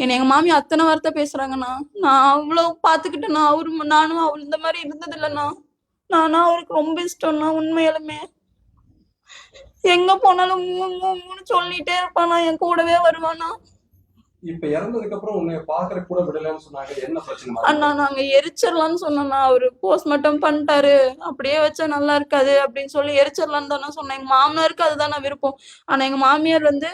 என்னை எங்க மாமி அத்தனை வார்த்தை பேசுறாங்கண்ணா. நான் அவ்வளவு பாத்துக்கிட்டேண்ணா. அவரு நானும் அவள் இந்த மாதிரி இருந்தது இல்லைண்ணா நானும் அவருக்கு ரொம்ப இஷ்டம்ண்ணா உண்மையாலுமே. எங்க போனாலும் மூ, மூ, மூன்னு சொல்லிட்டே இருப்பானா என் கூடவே வருவானா? இப்ப இறந்ததுக்கு அப்புறம் உன்னை பாக்குற கூட விடலன்னு சொன்னாங்க. என்ன பிரச்சனை அண்ணா நாங்க எரிச்சிடலாம்னு சொன்னோம்னா அவரு போஸ்ட்மார்ட்டம் பண்ணிட்டாரு. அப்படியே வச்சா நல்லா இருக்காது அப்படின்னு சொல்லி எரிச்சிடலாம்னு தானே சொன்னேன். எங்க மாமனாருக்கு அதுதானே விருப்பம். ஆனா எங்க மாமியார் வந்து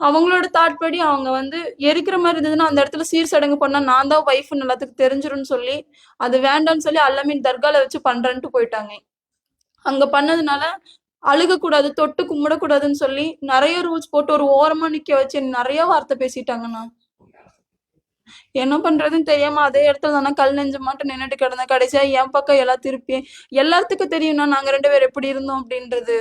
அவங்களோட தாட் படி அவங்க வந்து எரிக்கிற மாதிரி இருந்ததுன்னா அந்த இடத்துல சீர் சடங்கு பண்ணா நான் தான் ஒய்ஃப்னு எல்லாத்துக்கும் தெரிஞ்சிரும்னு சொல்லி அது வேண்டாம்னு சொல்லி அல்லமீன் தர்கால வச்சு பண்றேன்ட்டு போயிட்டாங்க. அங்க பண்ணதுனால அழுக கூடாது தொட்டு கும்பிடக்கூடாதுன்னு சொல்லி நிறைய ரூல்ஸ் போட்டு ஒரு ஓரமா நிக்க வச்சு நிறைய வார்த்தை பேசிட்டாங்கண்ணா. என்ன பண்றதுன்னு தெரியாம அதே இடத்துல தானே கல் நெஞ்ச மாட்டோம் நின்றுட்டு கிடந்தேன். கடைசியா என் பக்கம் எல்லாம் திருப்பி எல்லாத்துக்கும் தெரியும்னா நாங்க ரெண்டு பேரும் எப்படி இருந்தோம் அப்படின்றது.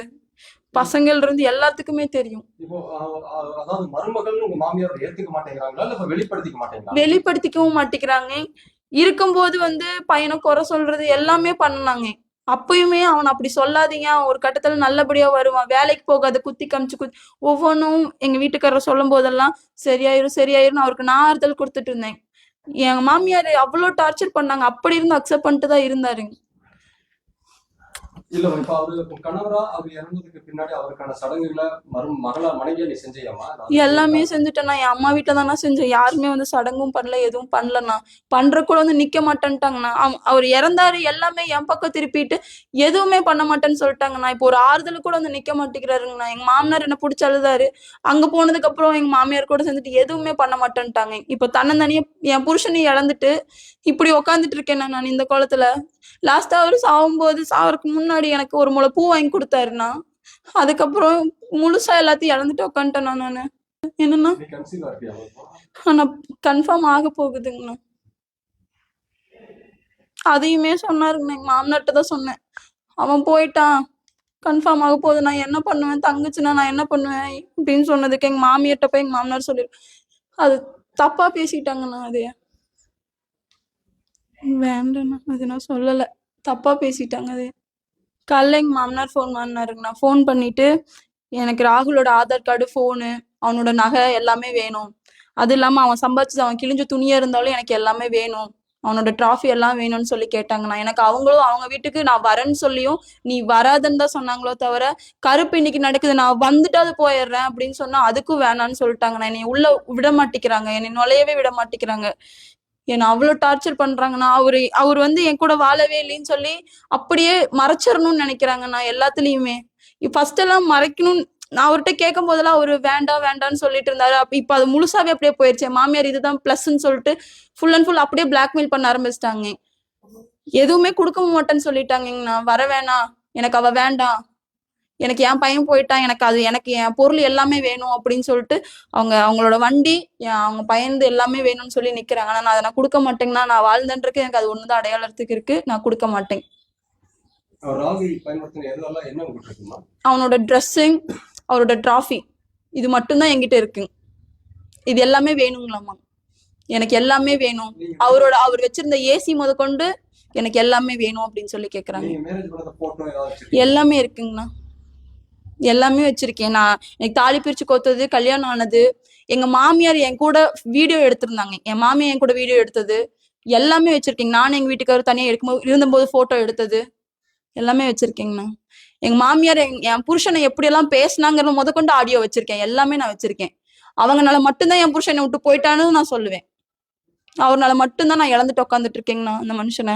பசங்கள்ல இருந்து எல்லாத்துக்குமே தெரியும். இப்போ அஹ், அஹ், அதாவது மருமகள்னு உங்க மாமியார் ஏத்துக்க மாட்டேங்கிறாங்களா? இல்ல இப்ப வெளிப்படுத்திக்க மாட்டேங்கிறாங்க வெளிப்படுத்திக்கவும் மாட்டேங்கிறாங்க. இருக்கும்போது வந்து பையனை குறை சொல்றது எல்லாமே பண்ணாங்க அப்பயுமே அவன் அப்படி சொல்லாதீங்க. ஒரு கட்டத்துல நல்லபடியா வருவான். வேலைக்கு போகாத குத்தி காமிச்சு குத்தி ஒவ்வொன்றும் எங்க வீட்டுக்காரர் சொல்லும் போதெல்லாம் சரியாயிரும் சரியாயிரும் அவருக்கு நான் ஆறுதல் கொடுத்துட்டு இருந்தேன். எங்க மாமியார் அவ்வளோ டார்ச்சர் பண்ணாங்க. அப்படி இருந்து அக்செப்ட் பண்ணிட்டு தான் இருந்தாருங்க. இல்ல இப்ப அவரு கணவரா அவர் இறந்ததுக்கு பின்னாடி அவருக்கான சடங்குகளை மரு மகளா மனைவியா நீ செஞ்சியாமா எல்லாமே செஞ்சுட்டேன்னா என் அம்மா வீட்டில் தானே செஞ்சேன். யாருமே வந்து சடங்கும் பண்ணல எதுவும் பண்ணலண்ணா. பண்ற கூட வந்து நிக்க மாட்டேன்ட்டாங்கண்ணா. அவ- அவர் இறந்தாரு எல்லாமே என் பக்கம் திருப்பிட்டு எதுவுமே பண்ண மாட்டேன்னு சொல்லிட்டாங்கண்ணா. இப்போ ஒரு ஆறுதல் கூட வந்து நிக்க மாட்டேங்கிறாருங்கண்ணா. எங்க மாமனார் என்ன பிடிச்சி அழுதாரு. அங்க போனதுக்கு அப்புறம் எங்க மாமியார் கூட சேர்ந்துட்டு எதுவுமே பண்ண மாட்டேன்ட்டாங்க. இப்போ தன்னந்தனியா என் புருஷனை இழந்துட்டு இப்படி உக்காந்துட்டு இருக்கேன் நான் இந்த குளத்துல. லாஸ்டா அவரு சாகும்போது சாவறதுக்கு முன்னாடி எனக்கு ஒரு முளை பூ வாங்கி கொடுத்தாருண்ணா. அதுக்கப்புறம் முழுசா எல்லாத்தையும் இழந்துட்டு உட்காந்துட்டேன் நானு. என்னன்னா? ஆனா கன்ஃபார்ம் ஆக போகுதுங்கண்ணா. அதையுமே சொன்னாருங்கண்ணா எங்க மாமனார்ட்ட தான் சொன்னேன். அவன் போயிட்டான். கன்ஃபார்ம் ஆக போகுது. நான் என்ன பண்ணுவேன்? தங்கச்சுன்னா நான் என்ன பண்ணுவேன்? அப்படின்னு சொன்னதுக்கு எங்க மாமியார்ட்ட போய் எங்க மாமனார் சொல்லி அது தப்பா பேசிட்டாங்கண்ணா அது. வேண்டாண்ணா அது நான் சொல்லலை. தப்பா பேசிட்டாங்க அது. காலைல எங்க மாமனார் ஃபோன் பண்ணாருங்கண்ணா ஃபோன் பண்ணிட்டு எனக்கு ராகுலோட ஆதார் கார்டு ஃபோனு அவனோட நகை எல்லாமே வேணும். அது இல்லாம அவன் சம்பாதிச்சது அவன் கிழிஞ்ச துணியா இருந்தாலும் எனக்கு எல்லாமே வேணும். அவனோட டிராஃபி எல்லாம் வேணும்னு சொல்லி கேட்டாங்கண்ணா. எனக்கு அவங்களும் அவங்க வீட்டுக்கு நான் வரேன்னு சொல்லியும் நீ வராதுன்னு தான் சொன்னாங்களோ தவிர கருப்பு இன்னைக்கு நடக்குது நான் வந்துட்டாது போயிடுறேன் அப்படின்னு சொன்னா அதுக்கும் வேணாம்னு சொல்லிட்டாங்கண்ணா. என்னை உள்ள விட மாட்டேங்கிறாங்க. என்னை நுழையவே விட மாட்டேங்கிறாங்க. என்னை அவ்வளோ டார்ச்சர் பண்றாங்கண்ணா அவரு அவர் வந்து என் கூட வாழவே இல்லைன்னு சொல்லி அப்படியே மறைச்சிடணும்னு நினைக்கிறாங்கண்ணா எல்லாத்துலயுமே. ஃபர்ஸ்ட் எல்லாம் மறைக்கணும் நான் அவர்கிட்ட கேட்கும் போதெல்லாம் அவரு வேண்டாம் வேண்டாம்னு சொல்லிட்டு இருந்தாரு. அப்ப இப்ப அது முழுசாவே அப்படியே போயிருச்சு. மாமியார் இதுதான் பிளஸ்ன்னு சொல்லிட்டு ஃபுல் அண்ட் ஃபுல் அப்படியே பிளாக்மெயில் பண்ண ஆரம்பிச்சிட்டாங்க. எதுவுமே கொடுக்க மாட்டேன்னு சொல்லிட்டாங்கண்ணா வர வேணாம். எனக்கு அவ வேண்டாம். எனக்கு என் பையன் போயிட்டான் எனக்கு அது எனக்கு என் பொருள் எல்லாமே வேணும் அப்படின்னு சொல்லிட்டு அவங்க அவங்களோட வண்டி அவங்க பையன்து எல்லாமே வேணும்னு சொல்லி நிக்கிறாங்க. ஆனா நான் அதை நான் கொடுக்க மாட்டேங்கண்ணா நான் வாழ்ந்தன்றதுக்கு எனக்கு அது ஒண்ணுதான் அடையாளத்துக்கு இருக்கு. நான் கொடுக்க மாட்டேன். அவனோட ட்ரெஸ்ஸிங் அவரோட டிராஃபி இது மட்டும்தான் என்கிட்ட இருக்கு. இது எல்லாமே வேணுங்களாமா? எனக்கு எல்லாமே வேணும். அவரோட அவர் வச்சிருந்த ஏசி முதற்கொண்டு எனக்கு எல்லாமே வேணும் அப்படின்னு சொல்லி கேக்குறாங்க? எல்லாமே இருக்குங்கண்ணா. எல்லாமே வச்சிருக்கேன். நான் எனக்கு தாலி பிரிச்சு கோத்தது கல்யாணம் ஆனது எங்க மாமியார் என் கூட வீடியோ எடுத்திருந்தாங்க. என் மாமியார் என் கூட வீடியோ எடுத்தது எல்லாமே வச்சிருக்கேங்க. நானும் எங்க வீட்டுக்காரர் தனியா எடுக்கும்போது இருந்தபோது போட்டோ எடுத்தது எல்லாமே வச்சிருக்கேங்கண்ணா எங்க மாமியார் என் என் புருஷனை எப்படி எல்லாம் பேசினாங்கிற முதற்கொண்டு ஆடியோ வச்சிருக்கேன். எல்லாமே நான் வச்சிருக்கேன். அவங்கனால மட்டும்தான் என் புருஷனை விட்டு போயிட்டான்னு நான் சொல்லுவேன். அவர்னால மட்டும்தான் நான் இழந்துட்டு உட்காந்துட்டு இருக்கேங்கண்ணா அந்த மனுஷனை.